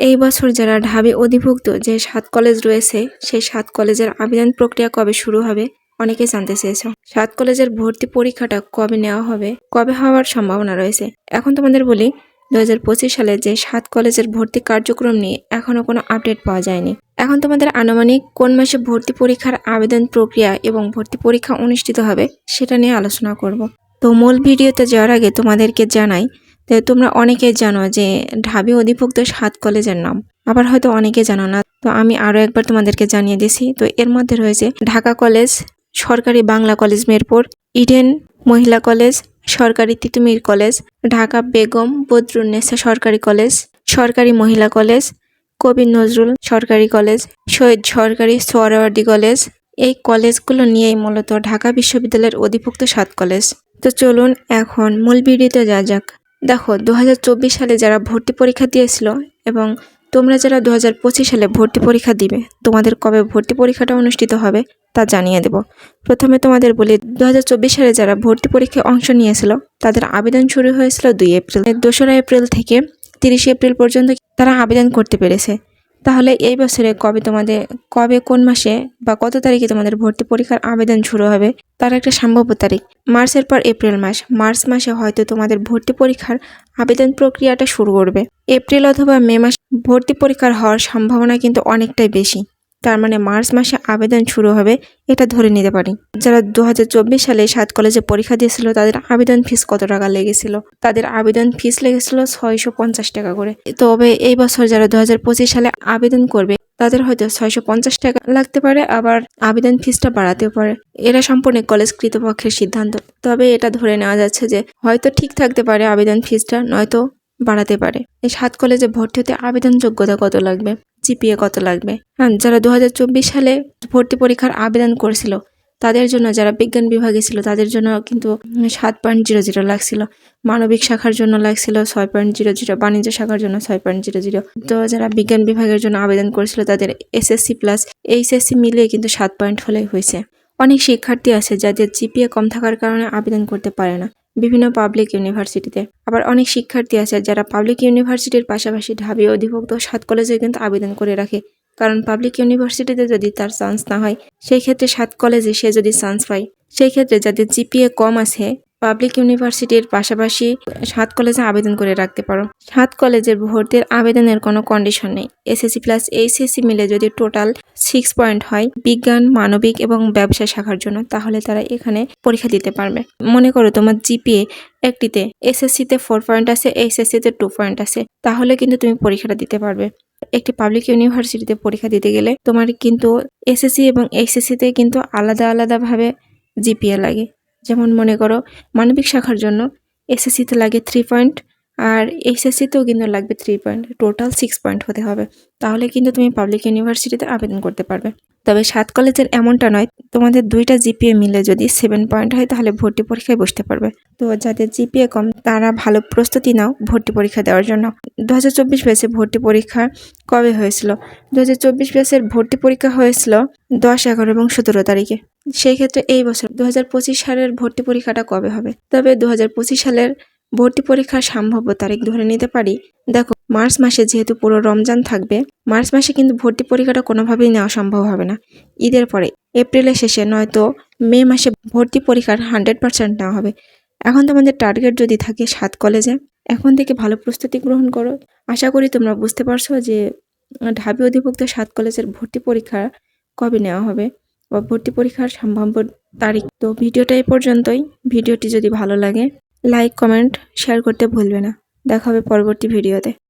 এই বছর যারা ঢাবি অধিভুক্ত যে সাত কলেজ রয়েছে, সেই সাত কলেজের আবেদন প্রক্রিয়া কবে শুরু হবে অনেকে জানতে চেয়েছ। সাত কলেজের ভর্তি পরীক্ষাটা কবে নেওয়া হবে, কবে হওয়ার সম্ভাবনা রয়েছে? এখন তোমাদের বলি দুই হাজার পঁচিশ সালে যে সাত কলেজের ভর্তি কার্যক্রম নিয়ে এখনও কোনো আপডেট পাওয়া যায়নি। এখন তোমাদের আনুমানিক কোন মাসে ভর্তি পরীক্ষার আবেদন প্রক্রিয়া এবং ভর্তি পরীক্ষা অনুষ্ঠিত হবে, সেটা নিয়ে আলোচনা করব। তো মূল ভিডিওতে যাওয়ার আগে তোমাদেরকে জানাই তো তোমরা অনেকেই জানো যে ঢাবি অধিভুক্ত সাত কলেজের নাম। আবার হয়তো অনেকে জানো না। তো আমি আরও একবার তোমাদেরকে জানিয়ে দিছি। তো এর মধ্যে রয়েছে ঢাকা কলেজ, সরকারি বাংলা কলেজ মিরপুর, ইডেন মহিলা কলেজ, সরকারি তিতুমির কলেজ, ঢাকা বেগম বদরুন্নেসা সরকারি কলেজ, সরকারি মহিলা কলেজ, কবি নজরুল সরকারি কলেজ শহীদ সরকারি সোহরাওয়ার্দী কলেজ। এই কলেজগুলো নিয়েই মূলত ঢাকা বিশ্ববিদ্যালয়ের অধিভুক্ত সাত কলেজ। তো চলুন এখন মূল ভিডিওতে যা যাক। দেখো দু হাজার চব্বিশ সালে যারা ভর্তি পরীক্ষা দিয়েছিল এবং তোমরা যারা দু হাজার পঁচিশ সালে ভর্তি পরীক্ষা দিবে, তোমাদের কবে ভর্তি পরীক্ষাটা অনুষ্ঠিত হবে তা জানিয়ে দেব। প্রথমে তোমাদের বলি দু হাজার চব্বিশ সালে যারা ভর্তি পরীক্ষায় অংশ নিয়েছিল, তাদের আবেদন শুরু হয়েছিল দুই এপ্রিল, দোসরা এপ্রিল থেকে তিরিশে এপ্রিল পর্যন্ত তারা আবেদন করতে পেরেছে। তাহলে এই বছরে কবে তোমাদের, কবে কোন মাসে বা কত তারিখে তোমাদের ভর্তি পরীক্ষার আবেদন শুরু হবে, তার একটা সম্ভাব্য তারিখ। মার্চের পর এপ্রিল মাস, মার্চ মাসে হয়তো তোমাদের ভর্তি পরীক্ষার আবেদন প্রক্রিয়াটা শুরু করবে। এপ্রিল অথবা মে মাস ভর্তি পরীক্ষার হওয়ার সম্ভাবনা কিন্তু অনেকটাই বেশি। তার মানে মার্চ মাসে আবেদন শুরু হবে, এটা ধরে নিতে পারি। যারা দু হাজার চব্বিশ সালে সাত কলেজে পরীক্ষা দিয়েছিল, তাদের আবেদন ফিস কত টাকা লেগেছিল? তাদের আবেদন ফিস লেগেছিল ছয়শো পঞ্চাশ টাকা করে। তবে এই বছর যারা দু হাজার পঁচিশ সালে আবেদন করবে, তাদের হয়তো ছয়শো পঞ্চাশ টাকা লাগতে পারে, আবার আবেদন ফিসটা বাড়াতেও পারে। এরা সম্পূর্ণ কলেজ কৃতপক্ষের সিদ্ধান্ত। তবে এটা ধরে নেওয়া যাচ্ছে যে, হয়তো ঠিক থাকতে পারে আবেদন ফিসটা, নয়তো বাড়াতে পারে। এই সাত কলেজে ভর্তি হতে আবেদন যোগ্যতা কত লাগবে? জিপিএ কত লাগবে। হ্যাঁ যারা দু হাজার চব্বিশ সালে ভর্তি পরীক্ষার আবেদন করেছিল, তাদের জন্য, যারা বিজ্ঞান বিভাগে ছিল, তাদের জন্য কিন্তু সাত পয়েন্ট জিরো জিরো লাগছিল। মানবিক শাখার জন্য লাগছিল ছয় পয়েন্ট জিরো জিরো, বাণিজ্য শাখার জন্য ছয় পয়েন্ট জিরো জিরো। তো যারা বিজ্ঞান বিভাগের জন্য আবেদন করেছিল, তাদের এসএসসি প্লাস এইচএসসি মিলিয়ে কিন্তু সাত পয়েন্ট হলেই হয়েছে। অনেক শিক্ষার্থী আছে যাদের জিপিএ কম থাকার কারণে আবেদন করতে পারে না। বিভিন্ন পাবলিক ইউনিভার্সিটিতে আবার অনেক শিক্ষার্থী আছে যারা পাবলিক ইউনিভার্সিটির পাশাপাশি ঢাবি অধিভুক্ত সাত কলেজে কিন্তু আবেদন করে রাখে। কারণ পাবলিক ইউনিভার্সিটিতে যদি তার চান্স না হয়, সেই ক্ষেত্রে সাত কলেজে সে যদি চান্স পায়, সেই ক্ষেত্রে যাদের জিপিএ কম আছে পাবলিক ইউনিভার্সিটির পাশাপাশি সাত কলেজে আবেদন করে রাখতে পারো। সাত কলেজের ভর্তির আবেদনের কোনো কন্ডিশন নেই। এসএসসি প্লাস এইচএসসি মিলে যদি টোটাল সিক্স পয়েন্ট হয় বিজ্ঞান, মানবিক এবং ব্যবসা শাখার জন্য, তাহলে তারা এখানে পরীক্ষা দিতে পারবে। মনে করো তোমার জিপিএ একটিতে এসএসসিতে ফোর পয়েন্ট আছে এইচএসসিতে টু পয়েন্ট আছে, তাহলে কিন্তু তুমি পরীক্ষাটা দিতে পারবে। একটি পাবলিক ইউনিভার্সিটিতে পরীক্ষা দিতে গেলে তোমার কিন্তু এসএসসি এবং এইচএসসিতে কিন্তু আলাদা আলাদাভাবে জিপিএ লাগে। যেমন মনে করো মানবিক শাখার জন্য এসএসসিতে লাগে থ্রি পয়েন্ট আর এইচএসসিতেও কিন্তু লাগবে three point total six point হতে হবে। তাহলে কিন্তু তুমি পাবলিক ইউনিভার্সিটিতে আবেদন করতে পারবে। তবে সাত কলেজের এমনটা নয়, তোমাদের দুইটা জিপিএ মিলে যদি সেভেন পয়েন্ট হয়, তাহলে ভর্তি পরীক্ষায় বসতে পারবে। তো যাদের জিপিএ কম, তারা ভালো প্রস্তুতি নাও ভর্তি পরীক্ষা দেওয়ার জন্য। দু হাজার চব্বিশ ভর্তি পরীক্ষা কবে হয়েছিল? দু হাজার চব্বিশ ভর্তি পরীক্ষা হয়েছিল দশ, এগারো এবং সতেরো তারিখে। সেই ক্ষেত্রে এই বছর দু হাজার পঁচিশ সালের ভর্তি পরীক্ষাটা কবে হবে? তবে দু হাজার পঁচিশ সালের ভর্তি পরীক্ষার সম্ভাব্য তারিখ ধরে নিতে পারি? দেখো, মার্চ মাসে যেহেতু পুরো রমজান থাকবে, মার্চ মাসে কিন্তু ভর্তি পরীক্ষাটা কোনোভাবেই নেওয়া সম্ভব হবে না। ঈদের পরে, এপ্রিলের শেষে নয়তো মে মাসে ভর্তি পরীক্ষার হান্ড্রেড পার্সেন্ট নেওয়া হবে। এখন তোমাদের টার্গেট যদি থাকে সাত কলেজে, এখন থেকে ভালো প্রস্তুতি গ্রহণ করো। আশা করি তোমরা বুঝতে পারছ যে, ঢাবি অধিভুক্ত সাত কলেজের ভর্তি পরীক্ষা কবে নেওয়া হবে বা ভর্তি পরীক্ষার সম্ভাব্য তারিখ। তো ভিডিওটা এই পর্যন্তই। ভিডিওটি যদি ভালো লাগে লাইক কমেন্ট শেয়ার করতে ভুলবে না। দেখা হবে পরবর্তী ভিডিওতে